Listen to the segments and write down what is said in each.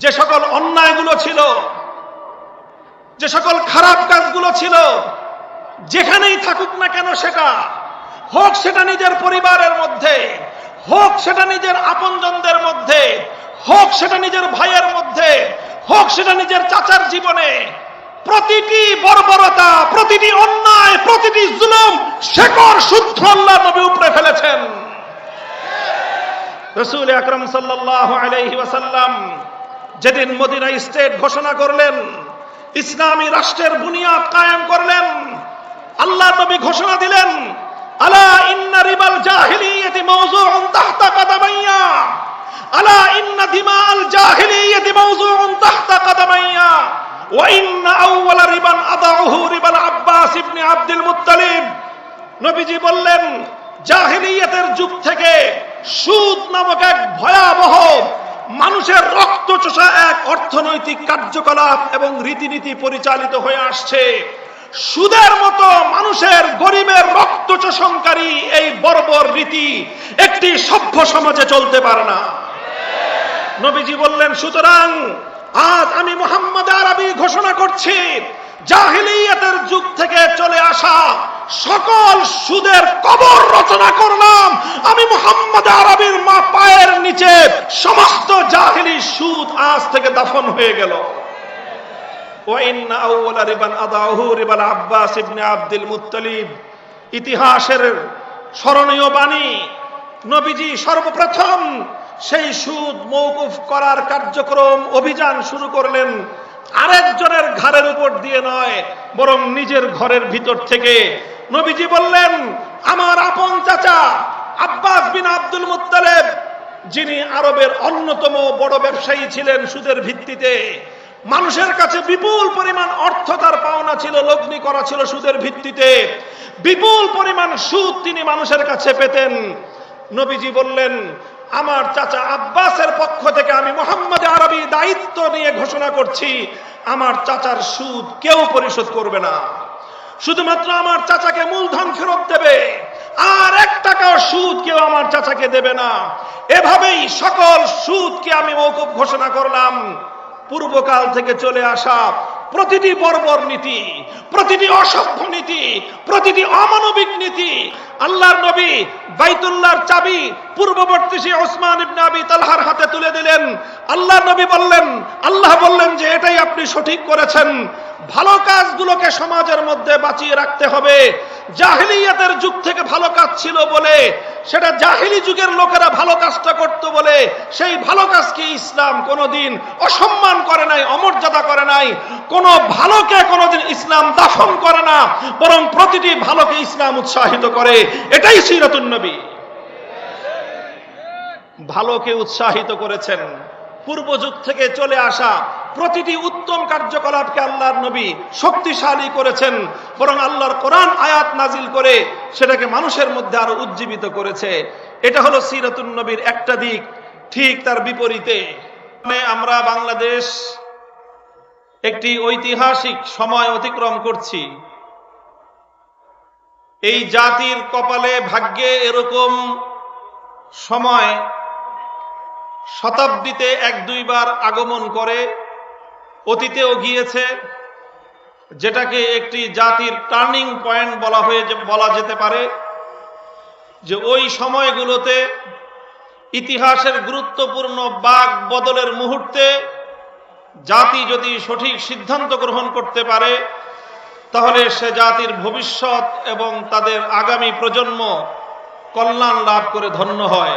যে সকল অন্যায়গুলো ছিল, যে সকল খারাপ কাজগুলো ছিল, যেখানেই থাকুক না কেন সেটা, হোক সেটা নিজের পরিবারের মধ্যে, হোক সেটা নিজের আপনজনদের মধ্যে, হোক সেটা নিজের ভাইয়ের মধ্যে, হোক সেটা নিজের চাচার জীবনে, প্রতিটি বর্বরতা, প্রতিটি অন্যায়, প্রতিটি জুলুম শেকড় শুদ্ধ আল্লাহ নবী উপরে ফেলেছেন। রসুল আকরম সাল্লাহ আলাইহি ওয়াসাল্লাম যেদিন মদিনা স্টেট ঘোষণা করলেন, ইসলামী রাষ্ট্রের বুনিয়াদ কায়েম করলেন, আল্লাহ নবী ঘোষণা দিলেন, আলা ইন্না রিবাল জাহিলিয়াতি মাওযুউন তাহতা কাদামাইয়া, আলা ইন্না দিমাল জাহিলিয়াতি মাওযুউন তাহতা কাদামাইয়া, ওয়া ইন্না রিবান আদাউহু রিবাল আব্বাস ইবনে আব্দুল মুত্তালিব। নবীজি বললেন, জাহিলিয়াতের যুগ থেকে সুদ নামক এক ভয়াবহ মানুষের রক্ত চোষা এক অর্থনৈতিক কার্যকলাপ এবং রীতিনীতি পরিচালিত হয়ে আসছে। সুদের মতো মানুষের গরিবের রক্ত চোষণকারী এই বর্বর রীতি একটি সভ্য সমাজে চলতে পারে না। নবীজি বললেন, সুতরাং আজ আমি মোহাম্মদ আরবি ঘোষণা করছি, জাহিলিয়াতের যুগ থেকে চলে আসা সকল সুদের কবর রচনা করলাম। আমি মোহাম্মদ আরবির মা পায়ের নিচে সমস্ত জাহিলি সুদ আজ থেকে দাফন হয়ে গেল। ইতিহাসের স্মরণীয় বাণী, নবীজি সর্বপ্রথম সেই সুদ মৌকুফ করার কার্যক্রম অভিযান শুরু করলেন। আরেকজনের ঘরের উপর দিয়ে নয়, বরং নিজের ঘরের ভিতর থেকে নবীজি বললেন, আমার আপন চাচা আব্বাস বিন আব্দুল মুত্তালেব, যিনি আরবের অন্যতম বড় ব্যবসায়ী ছিলেন সুদের ভিত্তিতে, মানুষের কাছে বিপুল পরিমাণ অর্থ তার পাওনা ছিল, লগ্নি করা ছিল সুদের ভিত্তিতে। বিপুল পরিমাণ সুদ তিনি মানুষের কাছে পেতেন। নবীজি বললেন, আমার চাচা আব্বাসের পক্ষ থেকে আমি মোহাম্মদ আরবি দায়িত্ব নিয়ে ঘোষণা করছি, আমার চাচার সুদ কেউ পরিশোধ করবে না। শুধুমাত্র আমার চাচাকে মূলধন ফেরত দেবে, আর এক টাকা সুদ কেউ আমার চাচাকে দেবে না। এভাবেই সকল সুদকে আমি মৌকুব ঘোষণা করলাম। পূর্বকাল থেকে চলে আসা প্রতিটি বর্বর নীতি, প্রতিটি অসভ্য নীতি, প্রতিটি অমানবিক নীতি আল্লাহর নবী বাইতুল্লাহর চাবি পূর্ববর্তী সে ওসমান ইবনে আবি তালহার হাতে তুলে দিলেন। আল্লাহর নবী বললেন, আল্লাহ বললেন যে এটাই আপনি সঠিক করেছেন। ভালো কাজগুলোকে সমাজের মধ্যে বাঁচিয়ে রাখতে হবে। জাহিলিয়াতের যুগ থেকে ভালো কাজ ছিল বলে, সেটা জাহিলি যুগের লোকেরা ভালো কাজটা করত বলে, সেই ভালো কাজকে ইসলাম কোনোদিন অসম্মান করে নাই, অমর্যাদা করে নাই। কোনো ভালোকে কোনোদিন ইসলাম দাফন করে না, বরং প্রতিটি ভালোকে ইসলাম উৎসাহিত করে। এটাই সিরাতুন নবী। ভালোকে উৎসাহিত করেছেন। পূর্ব যুগ থেকে চলে আসা প্রতিটি উত্তম কার্যকলাপকে আল্লাহর নবী শক্তিশালী করেছেন, বরং আল্লাহর কোরআন আয়াত নাজিল করে সেটাকে মানুষের মধ্যে আরও উজ্জীবিত করেছে। এটা হলো সিরাতুন নবীর একটা দিক, ঠিক তার বিপরীতে। মানে আমরা বাংলাদেশ একটি ঐতিহাসিক সময় অতিক্রম করছি। এই জাতির কপালে ভাগ্যে এরকম সময় শতাব্দীতে এক দুইবার আগমন করে, অতীতেও গিয়েছে, যেটাকে একটি জাতির টার্নিং পয়েন্ট বলা হয়ে বলা যেতে পারে, যে ওই সময়গুলোতে ইতিহাসের গুরুত্বপূর্ণ বাক বদলের মুহূর্তে জাতি যদি সঠিক সিদ্ধান্ত গ্রহণ করতে পারে তাহলে সে জাতির ভবিষ্যৎ এবং তাদের আগামী প্রজন্ম কল্যাণ লাভ করে ধন্য হয়।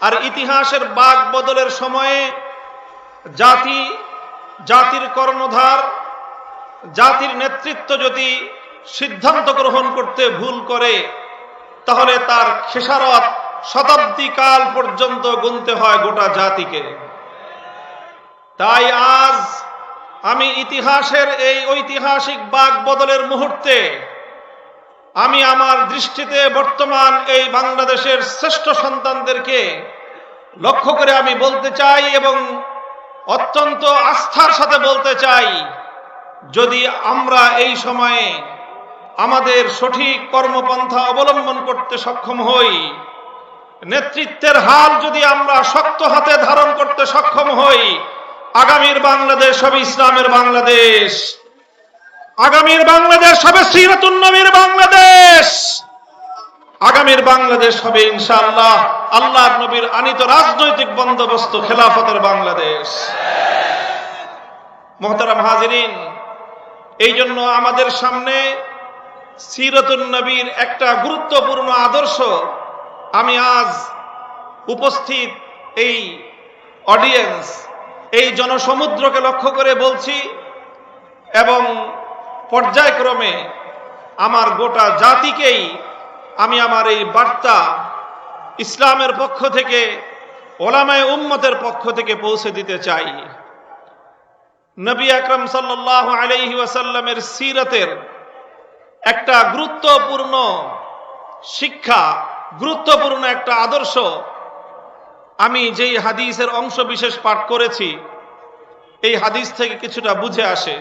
আর ইতিহাসের বাক বদলের সময়ে জাতি, জাতির কর্ণধার, জাতির নেতৃত্ব যদি সিদ্ধান্ত গ্রহণ করতে ভুল করে, তাহলে তার খেসারত শতাব্দী কাল পর্যন্ত গুনতে হয় গোটা জাতিকে। তাই আজ আমি ইতিহাসের এই ঐতিহাসিক বাক বদলের মুহূর্তে, আমি আমার দৃষ্টিতে বর্তমান এই বাংলাদেশের শ্রেষ্ঠ সন্তানদেরকে লক্ষ্য করে আমি বলতে চাই এবং অত্যন্ত আস্থার সাথে বলতে চাই, যদি আমরা এই সময়ে আমাদের সঠিক কর্মপন্থা অবলম্বন করতে সক্ষম হই, নেতৃত্বের হাল যদি আমরা শক্ত হাতে ধারণ করতে সক্ষম হই আগামীর বাংলাদেশ হবে ইসলামের বাংলাদেশ। আগামীর বাংলাদেশ হবে সিরাতুন নবীর বাংলাদেশ। আগামীর বাংলাদেশ হবে ইনশাআল্লাহ আল্লাহ নবীর আনিত রাজনৈতিক বন্দোবস্ত খেলাফতের বাংলাদেশ। মোহতারাম হাজিরিন, এই জন্য আমাদের সামনে সিরতুন নবীর একটা গুরুত্বপূর্ণ আদর্শ আমি আজ উপস্থিত এই অডিয়েন্স এই জনসমুদ্রকে লক্ষ্য করে বলছি, এবং পর্যায়ক্রমে আমার গোটা জাতিকেই আমি আমার এই বার্তা ইসলামের পক্ষ থেকে, ওলামায় উম্মতের পক্ষ থেকে পৌঁছে দিতে চাই। নবী আকরম সাল্লাহ আলাইহি ওয়াসাল্লামের সিরতের একটা গুরুত্বপূর্ণ শিক্ষা, গুরুত্বপূর্ণ একটা আদর্শ আমি যেই হাদিসের অংশ বিশেষ পাঠ করেছি, এই হাদিস থেকে কিছুটা বুঝে আসে।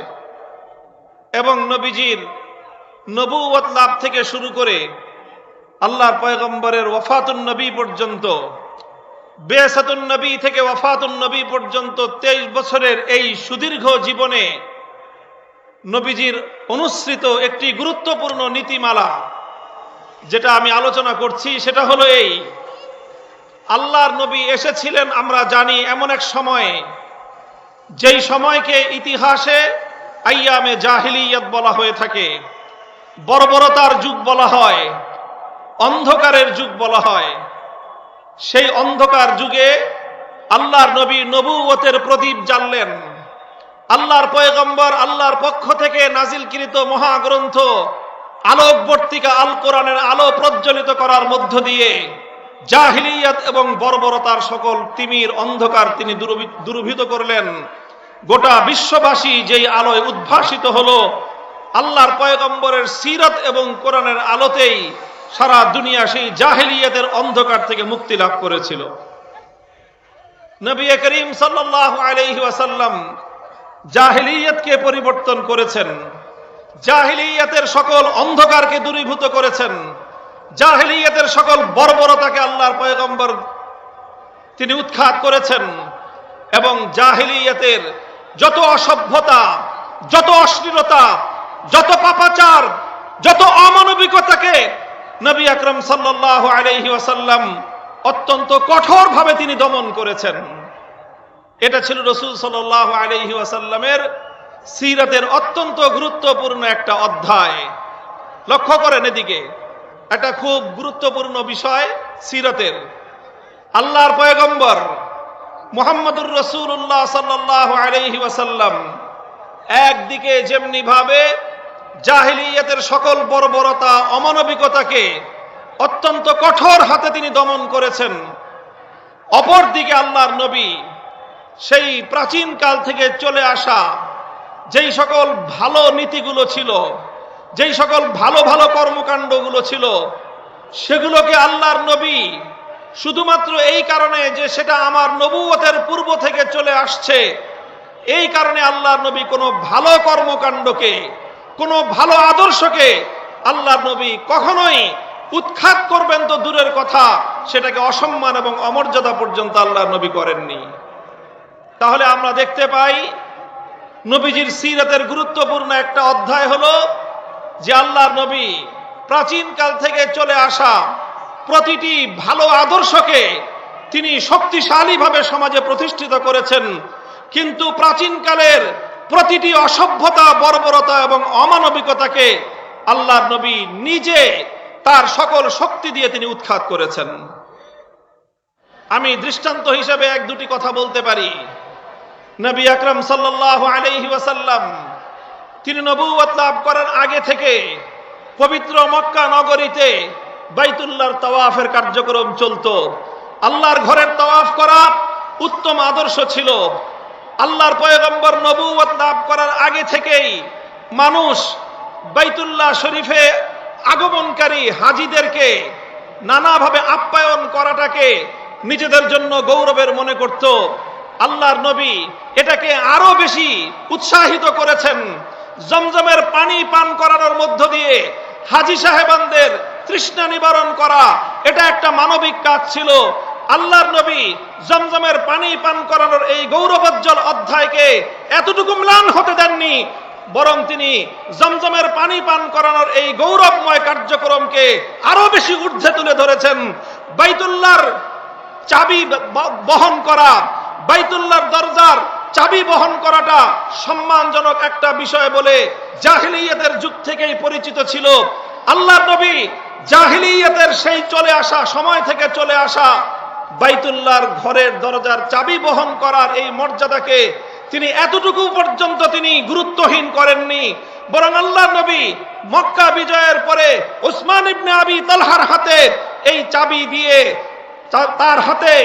এবং নবীজির নবুয়ত লাভ থেকে শুরু করে আল্লাহর পয়গম্বরের ওয়াফাতুন নবী পর্যন্ত, বেসাতুন নবী থেকে ওয়াফাতুন নবী পর্যন্ত তেইশ বছরের এই সুদীর্ঘ জীবনে নবীজির অনুসৃত একটি গুরুত্বপূর্ণ নীতিমালা, যেটা আমি আলোচনা করছি, সেটা হলো এই আল্লাহর নবী এসেছিলেন, আমরা জানি এমন এক সময়ে। যেই সময়কে ইতিহাসে আইয়ামে জাহিলিয়ত বলা হয়ে থাকে। বর্বরতার যুগ বলা হয়, অন্ধকারের যুগ বলা হয়। সেই অন্ধকার যুগে আল্লাহর নবী নবুয়তের প্রদীপ জানলেন আল্লাহর পয়গম্বর, আল্লাহর পক্ষ থেকে নাজিলকৃত মহাগ্রন্থ আলোকবর্তিকা আল কোরআনের আলো প্রজ্বলিত করার মধ্য দিয়ে জাহিলিয়াত এবং বর্বরতার সকল তিমির অন্ধকার তিনি দুর্ভিত করলেন। গোটা বিশ্ববাসী যেই আলোয় উদ্ভাসিত হলো, আল্লাহর পয়গম্বরের সিরত এবং কোরআনের আলোতেই সারা দুনিয়া সেই জাহিলিয়াতের অন্ধকার থেকে মুক্তি লাভ করেছিল। নবী করিম সাল্লাহ আলাইহি ওয়াসাল্লাম জাহিলিয়াতকে পরিবর্তন করেছেন, জাহিলিয়াতের সকল অন্ধকারকে দূরীভূত করেছেন। জাহিলিয়াতের সকল বর্বরতাকে আল্লাহর পয়গম্বর তিনি উৎখাত করেছেন এবং জাহিলিয়াতের যত অসভ্যতা, যত অশ্লীলতা, যত পাপাচার, যত অমানবিকতাকে নবী আকরম সাল্লাহ আলাইহি ওয়াসাল্লাম অত্যন্ত কঠোরভাবে তিনি দমন করেছেন। এটা ছিল রসুল সাল্লাহ আলহি ওয়াসাল্লামের সিরাতের অত্যন্ত গুরুত্বপূর্ণ একটা অধ্যায়। লক্ষ্য করেন এদিকে। একটা খুব গুরুত্বপূর্ণ বিষয়, সিরাতের। আল্লাহর পয়গম্বর মোহাম্মদুর রসুল্লাহ সাল্লাহ আলহি ওয়াসাল্লাম একদিকে যেমনি ভাবে জাহিলিয়াতের সকল বর্বরতা, অমানবিকতাকে অত্যন্ত কঠোর হাতে তিনি দমন করেছেন, অপরদিকে আল্লাহর নবী সেই প্রাচীন কাল থেকে চলে আসা যেই সকল ভালো নীতিগুলো ছিল যেই সকল ভালো ভালো কর্মকাণ্ডগুলো ছিল, সেগুলোকে আল্লাহর নবী শুধুমাত্র এই কারণে যে সেটা আমার নবুয়তের পূর্ব থেকে চলে আসছে, এই কারণে আল্লাহর নবী কোনো ভালো কর্মকাণ্ডকে, কোনো ভালো আদর্শকে আল্লাহর নবী কখনোই উৎখাত করবেন তো দূরের কথা, সেটাকে অসম্মান এবং অমর্যাদা পর্যন্ত আল্লাহর নবী করেননি। তাহলে আমরা দেখতে পাই, নবীজির সিরাতের গুরুত্বপূর্ণ একটা অধ্যায় হলো যে আল্লাহর নবী প্রাচীনকাল থেকে চলে আসা প্রতিটি ভালো আদর্শকে তিনি শক্তিশালীভাবে সমাজে প্রতিষ্ঠিত করেছেন। কিন্তু প্রাচীনকালের প্রতিটি অসভ্যতা, বর্বরতা এবং অমানবিকতাকে আল্লাহর নবী নিজে তার সকল শক্তি দিয়ে তিনি উৎখাত করেছেন। আমি দৃষ্টান্ত হিসেবে এক দুটি কথা বলতে পারি। নবী আকরম সাল্লাহ আলাইহি ওয়াসাল্লাম তিনি নবুয়ত লাভ করার আগে থেকে পবিত্র মক্কা নগরীতে বাইতুল্লাহর তাওয়াফের কার্যক্রম চলতো। আল্লাহর ঘরের তাওয়াফ করা উত্তম আদর্শ ছিল। আল্লাহর পয়গম্বর নবুয়ত লাভ করার আগে থেকেই মানুষ বাইতুল্লাহ শরীফে আগমনকারী হাজিদেরকে নানাভাবে আপ্যায়ন করাটাকে নিজেদের জন্য গৌরবের মনে করত। আল্লাহর নবী এটাকে আরও বেশি উৎসাহিত করেছেন। জমজমের পানি পান করানোর মধ্য দিয়ে হাজি সাহেবানদের তৃষ্ণা নিবারণ করা, এটা একটা মানবিক কাজ ছিল। আল্লাহর নবী জমজমের পানি পান করানোর এই গৌরবোজ্জ্বল অধ্যায়কে এতটুকু ম্লান হতে দেননি, বরং তিনি জমজমের পানি পান করানোর এই গৌরবময় কার্যক্রমকে আরও বেশি ঊর্ধ্বে তুলে ধরেছেন। বাইতুল্লাহর চাবি বহন করা, বাইতুল্লাহর দরজার চাবি বহন করাটা সম্মানজনক একটা বিষয় বলে জাহিলিয়াতের যুগ থেকেই পরিচিত ছিল। আল্লাহর নবী জাহিলিয়াতের সেই চলে আসা সময় থেকে চলে আসা বাইতুল্লাহর ঘরের দরজার চাবি বহন করার এই মর্যাদাকে তিনি এতটুকু পর্যন্ত তিনি গুরুত্বহীন করেননি। বরং আল্লাহ নবী মক্কা বিজয়ের পরে উসমান ইবনে আবি তালহার হাতে এই চাবি দিয়ে তার হাতে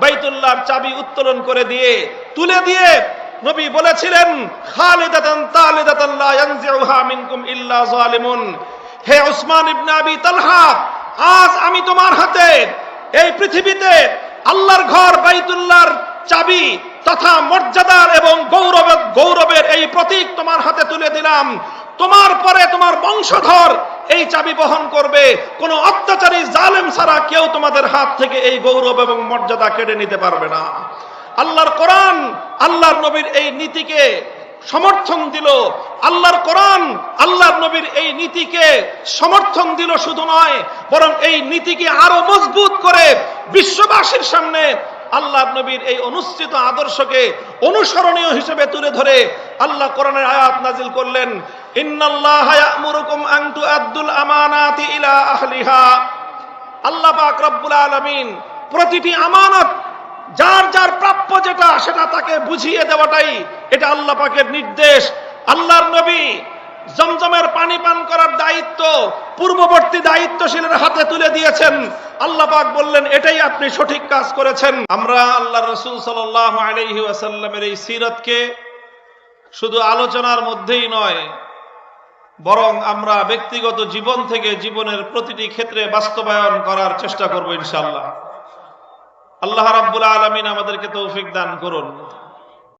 বাইতুল্লাহর চাবি উত্তোলন করে দিয়ে তুলে দিয়ে নবী বলেছিলেন, খালিদাতান তালিদাতান লা ইয়ানজিউহা মিনকুম ইল্লা জালিমুন। হে উসমান ইবনে আবি তালহা, আজ আমি তোমার হাতে এই পৃথিবীতে আল্লাহর ঘর, বাইতুল্লাহর চাবি তথা মর্যাদার এবং গৌরবের গৌরবের এই প্রতীক তোমার হাতে তুলে দিলাম। তোমার পরে তোমার বংশধর এই চাবি বহন করবে। কোন অত্যাচারী জালেম ছাড়া কেউ তোমাদের হাত থেকে এই গৌরব এবং মর্যাদা কেড়ে নিতে পারবে না। আল্লাহর কোরআন আল্লাহর নবীর এই নীতিকে সমর্থন দিল। আল্লাহর কোরআন আল্লাহর নবীর এই নীতিকে সমর্থন দিল শুধু নয়, বরং এই নীতিকে আরও মজবুত করে বিশ্ববাসীর সামনে আল্লাহর নবীর এই অনুষ্ঠিত আদর্শকে অনুসরণীয় হিসেবে তুলে ধরে আল্লাহ কোরআনের আয়াত নাজিল করলেন। প্রতিটি আমানত, যার যার প্রাপ্য যেটা, সেটা তাকে বুঝিয়ে দেওয়াটাই এটা আল্লাহ পাকের নির্দেশ। আল্লাহর নবী জমজমের পানি পান করার দায়িত্ব, পূর্ববর্তী দায়িত্বশীলের হাতে তুলে দিয়েছেন। আল্লাহ পাক বললেন, এটাই আপনি সঠিক কাজ করেছেন। আমরা আল্লাহ রসুল আলাইহি ওয়াসাল্লামের এই সিরতকে শুধু আলোচনার মধ্যেই নয় বরং আমরা ব্যক্তিগত জীবন থেকে জীবনের প্রতিটি ক্ষেত্রে বাস্তবায়ন করার চেষ্টা করব ইনশাল্লাহ আল্লাহ রাব্বুল আলমিন আমাদেরকে তৌফিক দান করুন।